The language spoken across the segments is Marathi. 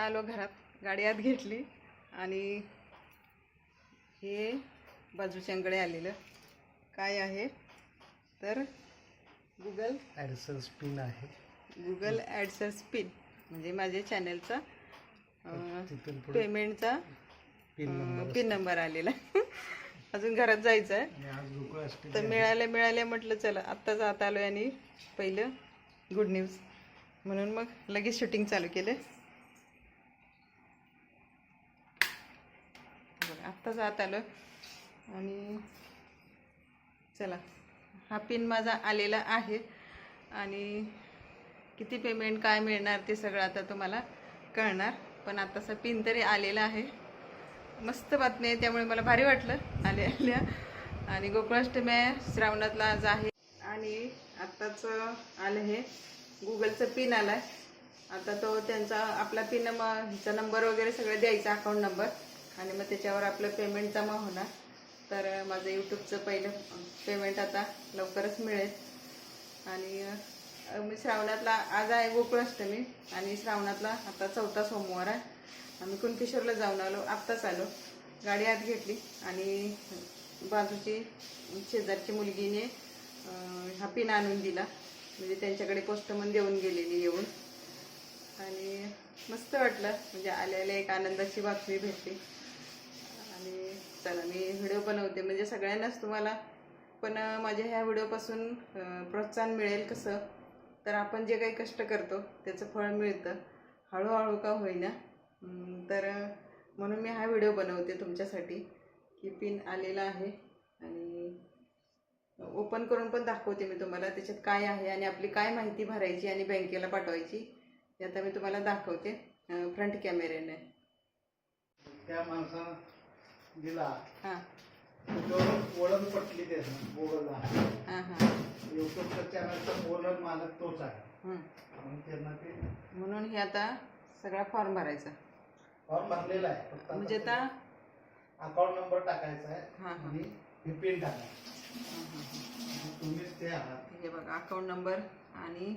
आता आलो घरात गाडी आत घेतली आणि हे बाजूच्यांकडे आलेलं. काय आहे? तर गुगल ॲडसन्स पिन आहे. गुगल ॲडसन्स पिन म्हणजे माझ्या चॅनलचा पेमेंटचा पिन नंबर आलेला. अजून घरात जायचं आहे तर मिळाल्या मिळाल्या म्हटलं चला आत्ता जात आलो आणि पहिलं गुड न्यूज म्हणून मग लगेच शूटिंग चालू केलं बघा आत्ता जात आलं. आणि चला हा पिन माझा आलेला आहे. आणि किती पेमेंट काय मिळणार ते सगळं आता तुम्हाला कळणार. पण आत्ताचा पिन तरी आलेला आहे. मस्त बातमी आहे त्यामुळे मला भारी वाटलं. आले आल्या. आणि गोकुळाष्टमी आहे श्रावणातला आज आहे. आणि आत्ताच आलं हे गुगलचं पिन आलं आहे आता तो त्यांचा आपला पिन ह्याचा नंबर वगैरे सगळं द्यायचा अकाउंट नंबर आणि मग त्याच्यावर आपलं पेमेंट जमा होणार. तर माझं यूट्यूबचं पहिलं पेमेंट आता लवकरच मिळेल. आणि मी श्रावणातला आज आहे गोकुळाष्टमी आणि श्रावणातला आता चौथा सोमवार आहे. आम्ही कुणकेश्वरला जाऊन आलो आत्ताच आलो. गाडी आत घेतली आणि बाजूची शेजारची मुलगीने हा पिन आणून दिला. म्हणजे त्यांच्याकडे पोस्टमन देऊन गेलेली येऊन. आणि मस्त वाटलं. म्हणजे आल्याला एक आनंदाची बातमी भेटली. आणि चला मी व्हिडिओ बनवते. म्हणजे सगळ्यांनाच तुम्हाला पण माझ्या ह्या व्हिडिओपासून प्रोत्साहन मिळेल कसं? तर आपण जे काही कष्ट करतो त्याचं फळ मिळतं. हळूहळू का होईना. तर म्हणून मी हा व्हिडिओ बनवते तुमच्यासाठी की पिन आलेला आहे आणि ओपन करून पण दाखवते मी तुम्हाला त्याच्यात काय आहे आणि आपली काय माहिती भरायची आणि बँकेला पाठवायची हे आता मी तुम्हाला दाखवते फ्रंट कॅमेऱ्याने. त्या माणसानं दिला. हां. तो ओळख पटली त्यानं गुगलला हां हां. युट्यूबच्या चॅनलचा ओनर मालक तोच आहे. हं. म्हणून त्यांना ते म्हणून हे आता सगळा फॉर्म भरायचा. फॉर्म भरलेला आहे फक्त म्हणजे आता अकाउंट नंबर टाकायचा आहे हां हां. आणि हे पिन टाकायचं. आणि तुम्हीच ते आहात. हे बघा अकाउंट नंबर आणि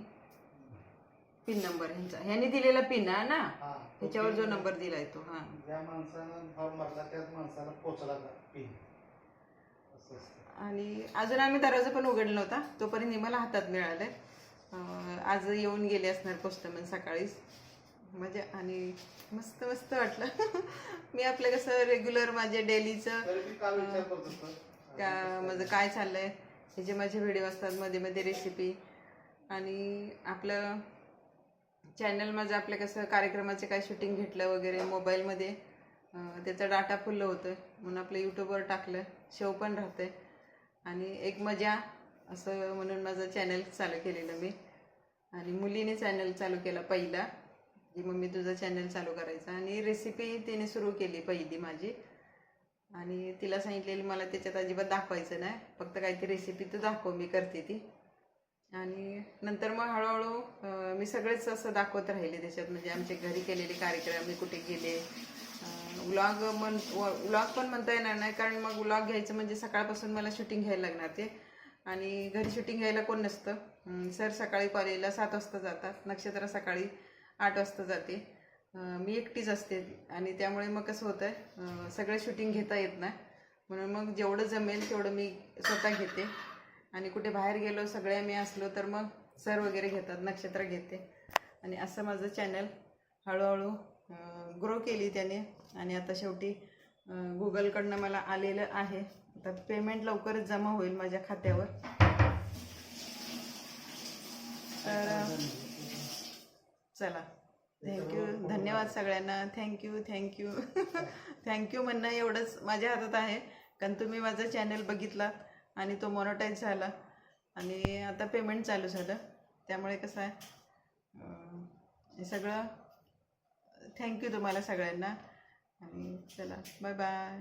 पिन नंबर ह्यांचा. ह्यांनी दिलेला पिन आहे ना? हा ह्याच्यावर जो नंबर दिलाय तो हां. ज्या माणसानं फॉर्म भरला त्याच माणसाला पोचला पिन. असं असतं. आणि अजून आम्ही दरवाजा पण उघडला नव्हता. तोपर्यंत हे मला हातात मिळालंय. अं, आज येऊन गेले असणार पोस्टमन सकाळीच. म्हणजे आणि मस्त मस्त वाटलं. मी आपलं कसं रेग्युलर माझे डेलीचं तरी मी काल विचार करत होतो का माझं काय चाललंय? हे जे माझे व्हिडिओ असतात मध्ये मध्ये रेसिपी आणि आपलं चॅनल माझं आपलं कसं कार्यक्रमाचे काय शूटिंग घेतलं वगैरे मोबाईलमध्ये त्याचा डाटा फुललं होतं म्हणून आपलं यूट्यूबवर टाकलं. शो पण राहते आणि एक मजा असं म्हणून माझं चॅनल चालू केलेलं मी. आणि मुलीने चॅनल चालू केला पहिला. की मम्मी तुझा चॅनल चालू करायचा. आणि रेसिपी तिने सुरू केली पहिली माझी. आणि तिला सांगितलेली मला त्याच्यात अजिबात दाखवायचं नाही. फक्त काहीतरी रेसिपी तू दाखव. मी करते ती. आणि नंतर मग हळूहळू मी सगळेच असं दाखवत राहिले त्याच्यात. म्हणजे आमचे घरी केलेले कार्यक्रम मी कुठे गेले. व्लॉग म्हण व्लॉग पण म्हणता येणार नाही कारण मग व्लॉग घ्यायचं म्हणजे सकाळपासून मला शूटिंग घ्यायला लागणार ते. आणि घरी शूटिंग घ्यायला कोण नसतं. सर सकाळी कॉलेजला सात वाजता जातात नक्षत्र सकाळी आठ वाजता जाते. मी एकटीच असते आणि त्यामुळे मग कसं होतं आहे सगळं शूटिंग घेता येत नाही. म्हणून मग जेवढं जमेल तेवढं मी स्वतः घेते. आणि कुठे बाहेर गेलो सगळे मी असलो तर मग सर वगैरे घेतात नक्षत्र घेते. आणि असं माझं चॅनल हळूहळू ग्रो केली त्याने. आणि आता शेवटी गुगलकडनं मला आलेलं आहे. आता पेमेंट लवकरच जमा होईल माझ्या खात्यावर. तर चला. थँक्यू धन्यवाद सगळ्यांना. थँक्यू थँक्यू थँक्यू म्हणणं एवढंच माझ्या हातात आहे. कारण तुम्ही माझं चॅनल बघितलात आणि तो मॉनिटाईज झाला. आणि आता पेमेंट चालू झालं. त्यामुळे कसं आहे हे सगळं थँक्यू तुम्हाला सगळ्यांना. आणि चला बाय बाय